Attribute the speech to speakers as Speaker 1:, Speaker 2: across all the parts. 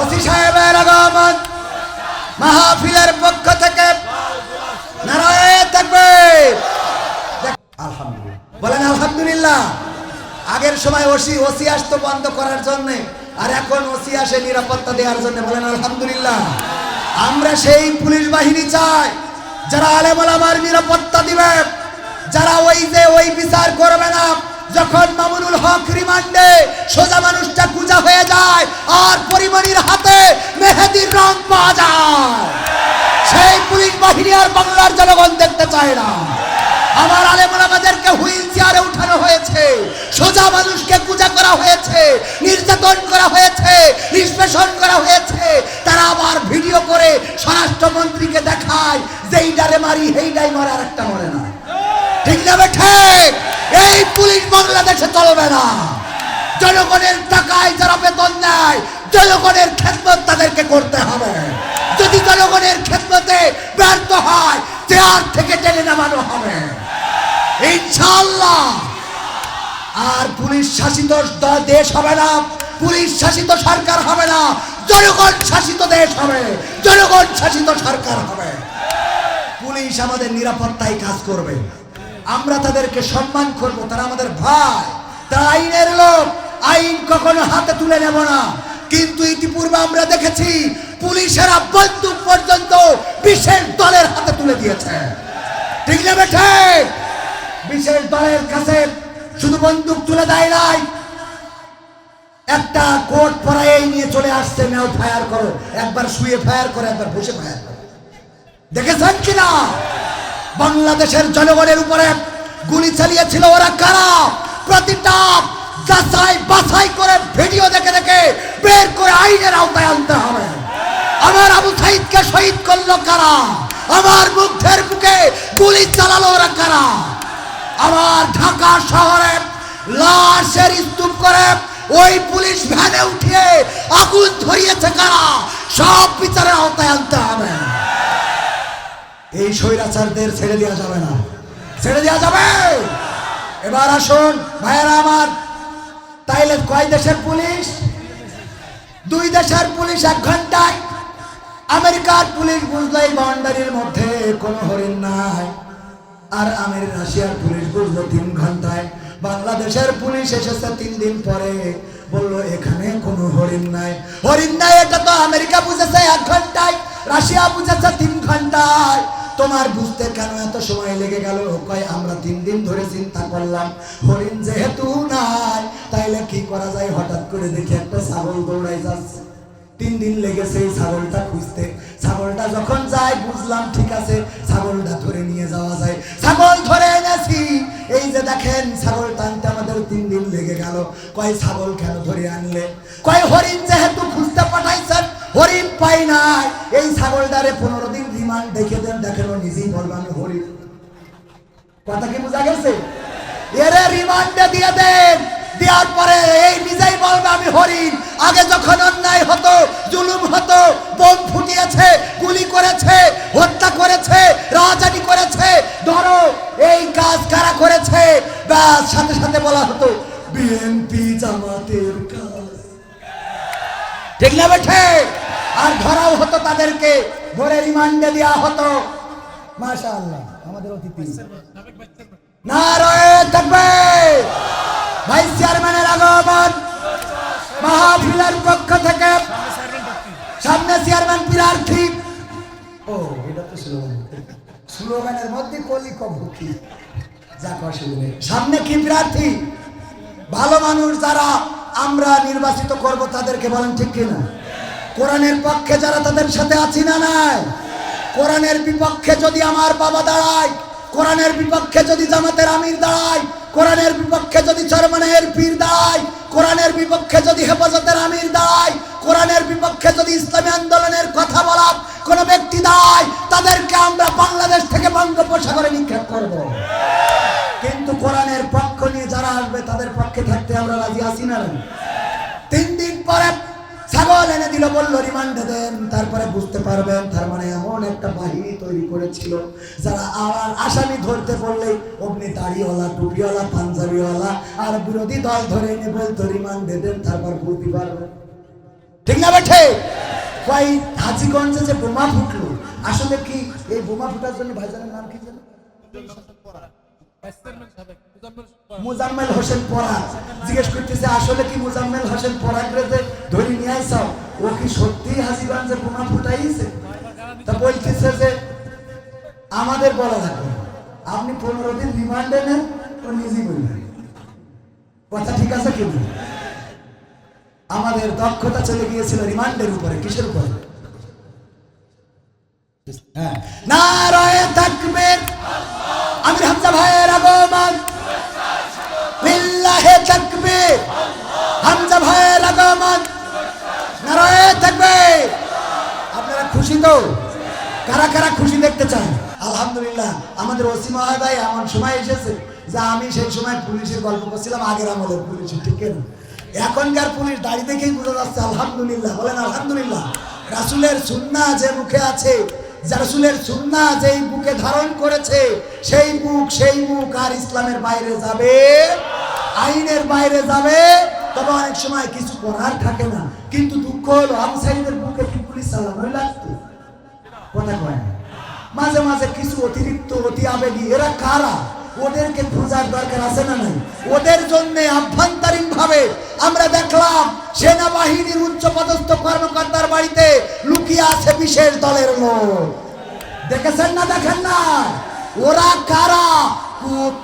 Speaker 1: OC সাহেবের আগমন। মাহফিলের পক্ষ থেকে নারায়ণ থাকবে আলহামদুলিল্লাহ। বলেন আলহামদুলিল্লাহ। আগের সময় ওসি ওসি আসতো বন্ধ করার জন্য, আর এখন ওসি আসে নিরাপত্তা দেওয়ার জন্য। বলেন আলহামদুলিল্লাহ। আমরা সেই পুলিশ বাহিনী চাই, যারা আলেমল আমার নিরাপত্তা দিবে। যারা ওই যে ওই বিচার করবে না, যখন মামুনুল হক রিমান্ডে সোজা মানুষটা পূজা হয়ে যায় আর পরিমণির হাতে মেহেদির রং পাওয়া যায়। সেই পুলিশ বাহিনী আর বাংলার জনগণ দেখতে চায় না। আমার আমাদেরকে হুইল চেয়ারে উঠানো হয়েছে, সোজা মানুষকে পূজা করা হয়েছে, নির্যাতন করা হয়েছে, নিষ্পেষণ করা হয়েছে। তারা আবার ভিডিও করে স্বরাষ্ট্রমন্ত্রীকে দেখায় যেই ডারে মারি সেই ডাই মারে একটা মরে না। ঠিক না বেঠে এই পুলিশ বাংলাদেশে চলবে না। জনগণের টাকায় যারা বেতন নেয়, জনগণের খেদমত তাদেরকে করতে হবে। যদি জনগণের খেদমতে ব্যর্থ হয় চেয়ার থেকে টেনে নামানো হবে। ইনশাল্লাহ আর পুলিশ শাসিত দেশ হবে না। পুলিশ শাসিত সরকার হবে না। জনগণ শাসিত দেশ হবে। জনগণ শাসিত সরকার হবে। পুলিশ আমাদের নিরাপত্তায় কাজ করবে। আমরা তাদেরকে সম্মান করব। তারা আমাদের ভাই। তারা আইনের লোক। আইন কখনো হাতে তুলে নেব না। কিন্তু ইতিপূর্বে আমরা দেখেছি, পুলিশেরা বন্দুক পর্যন্ত বিশেষ দলের হাতে তুলে দিয়েছে। ঠিক না বেঠে? বিশেষ দলের কাছে শুধু বন্দুক তুলে দেয় নাই। একটা কোট পরাই নিয়ে চলে আসছে, নাও ফায়ার করো। একবার শুয়ে ফায়ার করে, একবার বসে ফায়ার করো। দেখেছেন কিনা? বাংলাদেশের জনগণের উপরে গুলি চালিয়েছিল ওরা কারা? প্রতিটা যাচাই বাছাই করে ভিডিও দেখে দেখে বের করে আইনের আওতায় আনতে হবে। আমার আবু সাইদকে শহীদ করল কারা? আমার মুগ্ধের বুকে গুলি চালালো ওরা কারা? আমার ঢাকা শহরে লাশের স্তূপ করে ওই পুলিশ ভ্যানে উঠিয়ে আগুন ধরিয়েছে কারা? সব বিচারের আওতায় আনতে হবে। এই স্বৈরাচারদের ছেড়ে দেওয়া যাবে না। ছেড়ে দেওয়া যাবে। এবার আসুন, ভাইয়েরা আমার তাইলে কয় দেশের পুলিশ? দুই দেশের পুলিশ এক ঘন্টায়। আমেরিকার পুলিশ বুঝলো এই বাউন্ডারির মধ্যে কোনো হরিণ নাই। আর আমের রাশিয়ার পুলিশ বুঝলো তিন ঘন্টায়। বাংলাদেশের পুলিশ এসেছে তিন দিন পরে। বলল, এখানে কোনো হরিণ নাই। হরিণ নাই এটা তো আমেরিকা বুঝেছে এক ঘন্টায়, রাশিয়া বুঝেছে তিন ঘন্টায়। তোমার বুঝতে কেন এত সময় লেগে গেল? কয়, আমরা তিন দিন ধরে চিন্তা করলাম, হরিণ যেহেতু নাই, তাইলে কি করা যায়? হঠাৎ করে দেখি একটা ছাগল দৌড়াই যাচ্ছে। তিন দিন লেগেছে এই ছাগলটা খুঁজতে। ছাগলটা যখন যায়, বুঝলাম ঠিক আছে, ছাগলটা ধরে নিয়ে যাওয়া যায়। ছাগল ধরে এনেছি। এই যে দেখেন, ছাগল টানতে আমাদের তিন দিন লেগে গেল। কয়, ছাগল কেন ধরে আনলে? কয়, হরিণ যেহেতু খুঁজতে পাঠাইছেন, হরিণ পাই নাই। এই ছাগলটারে পনেরো দিন রিমান্ড দেখে দেন, দেখেন বলবে হরিণ কথা কি বোঝা গেছে? এরে রিমান্ডে দিয়ে দেন। দেওয়ার পরে এই নিজেই বলবে আমি হরিণ। আগে যখন অন্যায় হতো, জুলুম হতো, বোম ফুটিয়েছে, গুলি করেছে, হত্যা করেছে, রাজানি করেছে, ধরো এই কাজ কারা করেছে? ব্যাস, সাথে সাথে বলা হতো বিএনপি জামাতের কাজ। ঠিক না বেঠে? আর ধরাও হতো তাদেরকে। ধরে রিমান্ডে দেওয়া হতো। আমাদের অতিথি থাকবে ভাইস চেয়ারম্যানের আগমন। পক্ষ থেকে সামনে চেয়ারম্যান প্রার্থী ও, এটা তো স্লোগান। স্লোগানের মধ্যে কলি অসুবিধা নেই। সামনে কি প্রার্থী ভালো মানুষ যারা আমরা নির্বাচিত করব তাদেরকে বলেন ঠিক কিনা? কোরআনের পক্ষে যারা তাদের সাথে আছি না নাই? কোরআনের বিপক্ষে যদি আমার বাবা দাঁড়ায়, কোরআনের বিপক্ষে যদি জামাতের আমির দাঁড়ায়, কোরআনের বিপক্ষে যদি চরমানের পীর দাঁড়ায়, কোরআনের বিপক্ষে যদি হেফাজতের আমির দাঁড়ায়, কোরআনের বিপক্ষে যদি ইসলামী আন্দোলনের কথা বলা কোনো ব্যক্তি দাঁড়ায়, তাদেরকে আমরা বাংলাদেশ থেকে বঙ্গোপসাগরে নিক্ষেপ করব কিন্তু কোরআনের পক্ষ নিয়ে যারা আসবে, তাদের পক্ষে থাকতে আমরা রাজি আছি না? তিন দিন পরে ছাগল এনে দিল, বলল, রিমান্ডে দেন। তারপরে বুঝতে পারবেন, তার মানে এমন একটা বাহিনী তৈরি করেছিল, যারা আবার আসামি ধরতে বললেই অগ্নি দাড়িওয়ালা টুপিওয়ালা, পাঞ্জাবিওয়ালা, আর বিরোধী দল ধরে এনে বলতো, রিমান্ডে দেন, তারপর বুঝতে পারবেন ঠিক না বেঠে? কয়, হাজিগঞ্জে যে বোমা ফুটলো, আসলে কি এই বোমা ফুটার জন্য ভাইজানের নাম কি জানো মুজাম্মেল হোসেন পরাগ। জিজ্ঞেস করতেছে, আসলে কি মুজাম্মেল হোসেন পরাগরে যে ধরে নিয়ে আইসাও ও কি সত্যি হাজিগঞ্জে বোমা ফুটাইছে? তা বলতেছে যে, আমাদের বলা না। আপনি পনেরো দিন রিমান্ডে নেন, ও নিজেই বলবেন কথা ঠিক আছে কি আমাদের দক্ষতা চলে গিয়েছিল রিমান্ডের উপরে, কিসের উপরে? হ্যাঁ। তাকবীর আমির কারা কারা খুশি দেখতে চান আলহামদুলিল্লাহ, আমাদের এমন সময় এসেছে যে আমি সেই সময় পুলিশের গল্প করছিলাম, আগের আমাদের পুলিশের, ঠিক কেন এখনকার পুলিশ দেখেই যাচ্ছে, আলহামদুলিল্লাহ, বলেন আলহামদুলিল্লাহ। রাসুলের সুন্না যে মুখে আছে রাসুলের সুন্না যেই বুকে ধারণ করেছে, সেই মুখ সেই মুখ আর ইসলামের বাইরে যাবে, আইনের বাইরে যাবে। তবে অনেক সময় কিছু করার থাকে না। কিন্তু দুঃখ হলো, আবু সাইদের বুকে কি পুলিশ চালানোই লাগতো। কথা কয় না। মাঝে মাঝে কিছু অতিরিক্ত অতি আবেগী, এরা কারা? ওদেরকে খোঁজার দরকার আছে না নাই? ওদের জন্য আভ্যন্তরীণ ভাবে আমরা দেখলাম সেনাবাহিনীর উচ্চ পদস্থ কর্মকর্তার বাড়িতে লুকিয়ে আছে বিশেষ দলের লোক। দেখেছেন না, দেখেন না? ওরা কারা?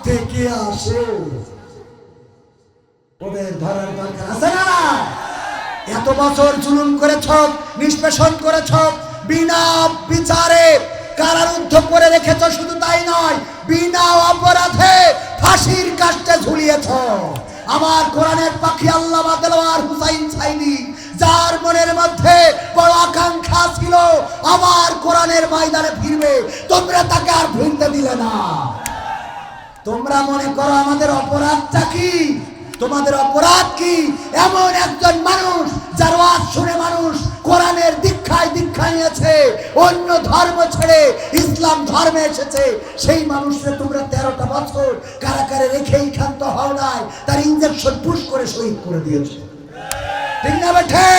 Speaker 1: থেকে আসে? ওদের ধরার দরকার আছে না এত বছর জুলুম করেছ, নিষ্পেষণ করেছ বিনা বিচারে কারারুদ্ধ করে রেখেছ, শুধু তাই নয়, বিনা অপরাধে ফাঁসির কাষ্টে ঝুলিয়েছ। আমার কোরআনের পাখি আল্লাহ দেলোয়ার হুসাইন সাইনি, যার মনের মধ্যে বড় আকাঙ্ক্ষা ছিল, আমার কোরআনের ময়দানে ফিরবে। তোমরা তাকে আর ফিরতে দিলে না। তোমরা মনে করো আমাদের অপরাধটা কি? তোমাদের অপরাধ কি? এমন একজন মানুষ, যার ওয়াজ শুনে মানুষ কোরআনের দীক্ষায় দীক্ষা নিয়েছে অন্য ধর্ম ছেড়ে ইসলাম ধর্মে এসেছে। সেই মানুষকে তোমরা তেরোটা বছর কারাকারে রেখেই ক্ষান্ত হও নাই, তার ইঞ্জেকশন পুশ করে শহীদ করে দিয়েছে। ঠিক না বেঠে?